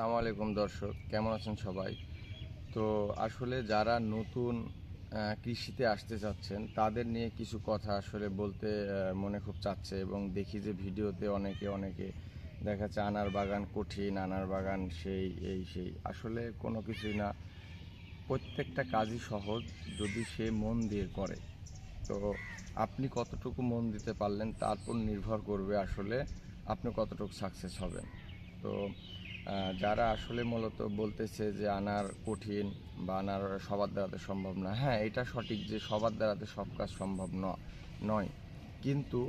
আসসালামু আলাইকুম দর্শক, কেমন আছেন সবাই? তো আসলে যারা নতুন কৃষিতে আসতে চাচ্ছেন, তাদের নিয়ে কিছু কথা আসলে বলতে মনে খুব চাচ্ছে এবং দেখি যে ভিডিওতে অনেকে অনেকে দেখা যাচ্ছে আনার বাগান কঠিন, আনার বাগান সেই, এই, সেই। আসলে কোনো কিছুই না। প্রত্যেকটা কাজই সহজ যদি সে মন দিয়ে করে। তো আপনি কতটুকু মন দিতে পারলেন, তার উপর নির্ভর করবে আসলে আপনি কতটুকু সাকসেস হবেন। তো যারা আসলে মূলত বলতেছে যে আনার কঠিন বা আনার সবার দ্বারাতে সম্ভব না হ্যাঁ এটা সঠিক যে সবার দ্বারাতে সব কাজ সম্ভব নয়। কিন্তু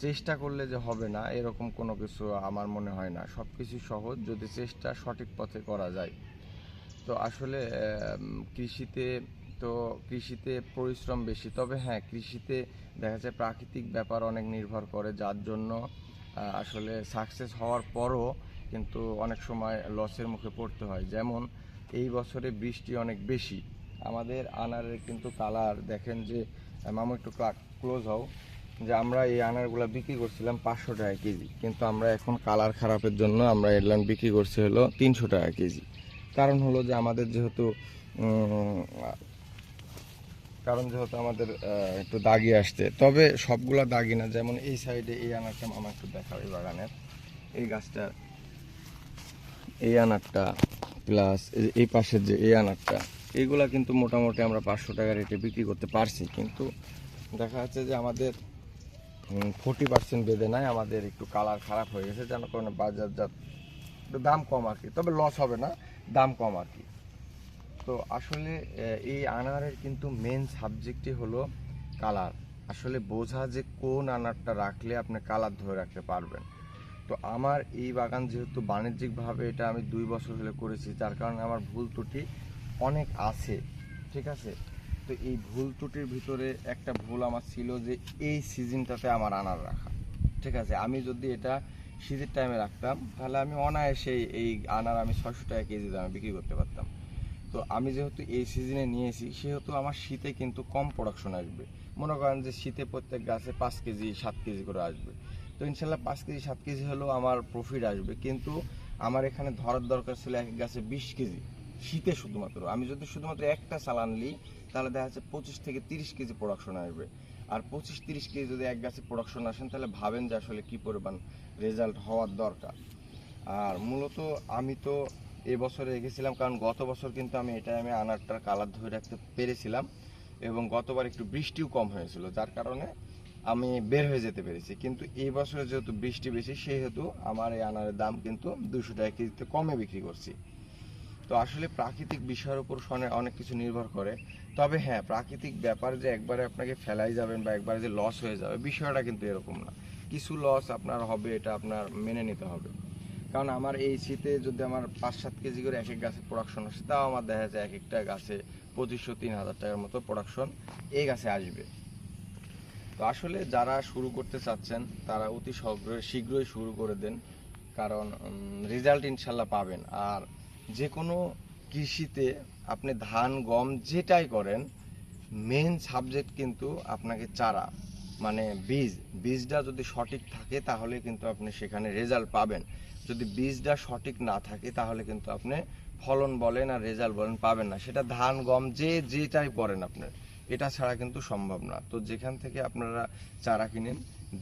চেষ্টা করলে যে হবে না, এরকম কোনো কিছু আমার মনে হয় না। সব কিছু সহজ যদি চেষ্টা সঠিক পথে করা যায়। তো আসলে কৃষিতে তো কৃষিতে পরিশ্রম বেশি। তবে হ্যাঁ কৃষিতে দেখা যায় প্রাকৃতিক ব্যাপার অনেক নির্ভর করে। যার জন্য আসলে সাকসেস হওয়ার পরও কিন্তু অনেক সময় লসের মুখে পড়তে হয়। যেমন এই বছরে বৃষ্টি অনেক বেশি। আমাদের আনারের কিন্তু কালার দেখেন যে, মামু একটু ক্লোজ হও। যে আমরা এই আনারগুলো বিক্রি করছিলাম পাঁচশো টাকা কেজি। কিন্তু আমরা এখন কালার খারাপের জন্য আমরা এগুলান বিক্রি করছি হলো তিনশো টাকা কেজি। কারণ হলো যে আমাদের যেহেতু কারণ যেহেতু আমাদের একটু দাগি আসছে। তবে সবগুলা দাগি না। যেমন এই সাইডে এই আনারটা আমার একটু দেখাও এই বাগানের। এই গাছটার এই আনারটা প্লাস এই পাশের যে এই আনারটা এইগুলা কিন্তু মোটামুটি আমরা পাঁচশো টাকা রেটে বিক্রি করতে পারছি। কিন্তু দেখা যাচ্ছে যে আমাদের ফোর্টি পার্সেন্ট বেঁধে নাই, আমাদের একটু কালার খারাপ হয়ে গেছে, যেন কারণে বাজারজাত দাম কম আর কি। তবে লস হবে না, দাম কম আর কি। তো আসলে এই আনারের কিন্তু মেন সাবজেক্টই হলো কালার আসলে বোঝা যে কোন আনারটা রাখলে আপনি কালার ধরে রাখতে পারবেন। তো আমার এই বাগান যেহেতু বাণিজ্যিকভাবে এটা আমি দুই বছর হলে করেছি, যার কারণে আমার ভুল ত্রুটি অনেক আছে, ঠিক আছে? তো এই ভুল ত্রুটির ভিতরে একটা ভুল আমার ছিল যে এই সিজনটাতে আমার আনার রাখা, ঠিক আছে? আমি যদি এটা শীতের টাইমে রাখতাম, তাহলে আমি অনায়াসে এই আনার আমি ছয়শো টাকা কেজি দামে বিক্রি করতে পারতাম। তো আমি যেহেতু এই সিজনে নিয়েছি, সেহেতু আমার শীতে কিন্তু কম প্রোডাকশন আসবে। মনে করেন যে শীতে প্রত্যেক গাছে পাঁচ কেজি, সাত কেজি করে আসবে। তো ইনশাল্লাহ পাঁচ কেজি, সাত কেজি হলেও আমার প্রফিট আসবে। কিন্তু আমার এখানে ধরার দরকার ছিল এক গাছে বিশ কেজি। শীতে শুধুমাত্র। আমি যদি শুধুমাত্র একটা চালান নিই, তাহলে দেখা যাচ্ছে পঁচিশ থেকে তিরিশ কেজি প্রোডাকশন আসবে। আর পঁচিশ, তিরিশ কেজি যদি এক গাছে প্রোডাকশন আসেন, তাহলে ভাবেন যে আসলে কী পরিমাণ রেজাল্ট হওয়ার দরকার। আর মূলত আমি তো এবছরে রেখেছিলাম কারণ গত বছর কিন্তু আমি এটা আমি আনারটার কালার ধরে রাখতে পেরেছিলাম এবং গতবার একটু বৃষ্টিও কম হয়েছিল। যার কারণে আমি বের হয়ে যেতে পেরেছি। কিন্তু এই বছরে যেহেতু বৃষ্টি বেশি, সেহেতু আমার এই আনারের দাম কিন্তু দুশো টাকা কেজিতে কমে বিক্রি করছি। তো আসলে প্রাকৃতিক বিষয়ের উপর অনেক কিছু নির্ভর করে। তবে হ্যাঁ প্রাকৃতিক ব্যাপার যে একবারে আপনাকে ফেলাই যাবেন বা একবারে যে লস হয়ে যাবে, বিষয়টা কিন্তু এরকম না। কিছু লস আপনার হবে, এটা আপনার মেনে নিতে হবে। কারণ আমার এই শীতে যদি আমার পাঁচ সাত কেজি করে এক এক গাছে প্রোডাকশন আসে, তাও আমার দেখা যায় এক একটা গাছে পঁচিশশো, তিন হাজার টাকার মতো প্রোডাকশন এই গাছে আসবে। তো আসলে যারা শুরু করতে চাচ্ছেন, তারা অতি শীঘ্রই শীঘ্রই শুরু করে দেন। কারণ রেজাল্ট ইনশাল্লাহ পাবেন। আর যে কোনো কৃষিতে আপনি ধান, গম যেটাই করেন মেন সাবজেক্ট কিন্তু আপনাকে চারা মানে বীজ। বীজটা যদি সঠিক থাকে, তাহলে কিন্তু আপনি সেখানে রেজাল্ট পাবেন। যদি বীজটা সঠিক না থাকে, তাহলে কিন্তু আপনি ফলন বলেন আর রেজাল্ট বলেন পাবেন না। সেটা ধান, গম যে যেটাই করেন আপনার এটা ছাড়া কিন্তু সম্ভব না। তো যেখান থেকে আপনারা চারা কিনেন,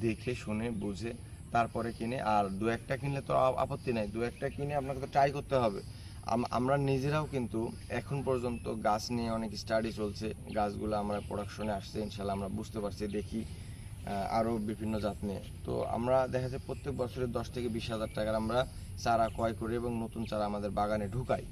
দেখে, শুনে, বুঝে, তারপরে কিনে, আর দু একটা কিনলে তো আপত্তি নাই। দু একটা কিনে আপনাকে তো ট্রাই করতে হবে। আমরা নিজেরাও কিন্তু এখন পর্যন্ত গাছ নিয়ে অনেক স্টাডি চলছে। গাছগুলো আমরা প্রোডাকশনে আসছে, ইনশাল্লাহ আমরা বুঝতে পারছি, দেখি আরও বিভিন্ন জাত নিয়ে। তো আমরা দেখা যায় প্রত্যেক বছরে দশ থেকে বিশ হাজার টাকার আমরা চারা ক্রয় করি এবং নতুন চারা আমাদের বাগানে ঢুকাই।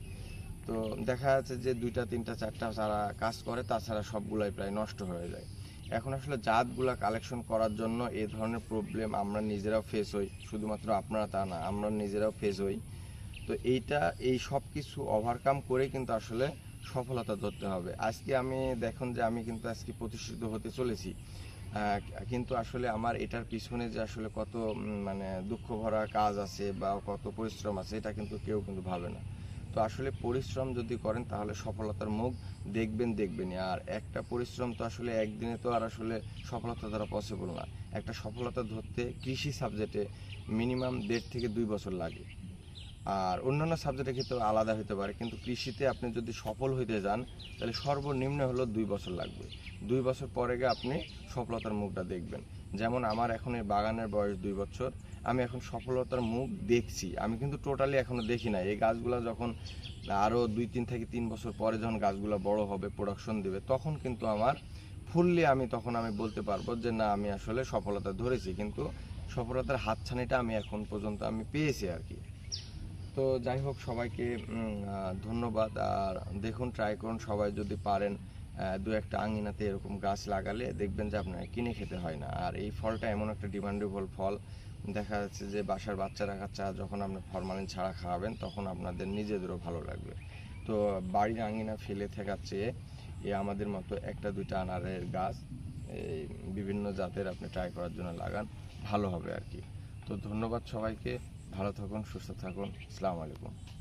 তো দেখা যাচ্ছে যে দুইটা, তিনটা, চারটা যারা কাজ করে, তাছাড়া সবগুলাই প্রায় নষ্ট হয়ে যায়। এখন আসলে জাতগুলা কালেকশন করার জন্য এ ধরনের প্রবলেম আমরা নিজেরাও ফেস হই, শুধুমাত্র আপনারা তা না, আমরা নিজেরাও ফেস হই। তো এইটা, এই সব কিছু ওভারকাম করে কিন্তু আসলে সফলতা ধরতে হবে। আজকে আমি দেখুন যে আমি কিন্তু আজকে প্রতিষ্ঠিত হতে চলেছি। কিন্তু আসলে আমার এটার পিছনে যে আসলে কত মানে দুঃখ ভরা কাজ আছে বা কত পরিশ্রম আছে, এটা কিন্তু কেউ কিন্তু ভাবে না। তো আসলে পরিশ্রম যদি করেন, তাহলে সফলতার মুখ দেখবেন, দেখবেনই। আর একটা পরিশ্রম তো আসলে একদিনে তো আর আসলে সফলতা দ্বারা পসিবল না। একটা সফলতা ধরতে কৃষি সাবজেক্টে মিনিমাম দেড় থেকে দুই বছর লাগে। আর অন্যান্য সাবজেক্টের ক্ষেত্রে আলাদা হতে পারে, কিন্তু কৃষিতে আপনি যদি সফল হইতে যান, তাহলে সর্বনিম্ন হলো দুই বছর লাগবে। দুই বছর পরে গিয়ে আপনি সফলতার মুখটা দেখবেন। যেমন আমার এখন এই বাগানের বয়স দুই বছর আমি এখন সফলতার মুখ দেখছি। আমি কিন্তু টোটালি এখনও দেখি না এই গাছগুলো যখন আরও দুই তিন থেকে তিন বছর পরে যখন গাছগুলো বড় হবে প্রোডাকশন দিবে, তখন কিন্তু আমার ফুললি আমি, তখন আমি বলতে পারব যে, না, আমি আসলে সফলতা ধরেছি। কিন্তু সফলতার হাতছানিটা আমি এখন পর্যন্ত আমি পেয়েছি আর কি। তো যাই হোক, সবাইকে ধন্যবাদ। আর দেখুন ট্রাই করুন। সবাই যদি পারেন দু একটা আঙিনাতে এরকম গাছ লাগালে দেখবেন যে আপনার কিনে খেতে হয় না। আর এই ফলটা এমন একটা ডিমান্ডেবল ফল। দেখা যাচ্ছে যে বাসার বাচ্চারা কাচ্চা যখন আপনি ফরমালিন ছাড়া খাওয়াবেন, তখন আপনাদের নিজেদেরও ভালো লাগবে। তো বাড়ির আঙিনা ফেলে থাকার চেয়ে এ আমাদের মতো একটা দুইটা আনারের গাছ। এই বিভিন্ন জাতের আপনি ট্রাই করার জন্য লাগান, ভালো হবে আর কি। তো ধন্যবাদ সবাইকে। ভালো থাকুন, সুস্থ থাকুন। আসসালামু আলাইকুম।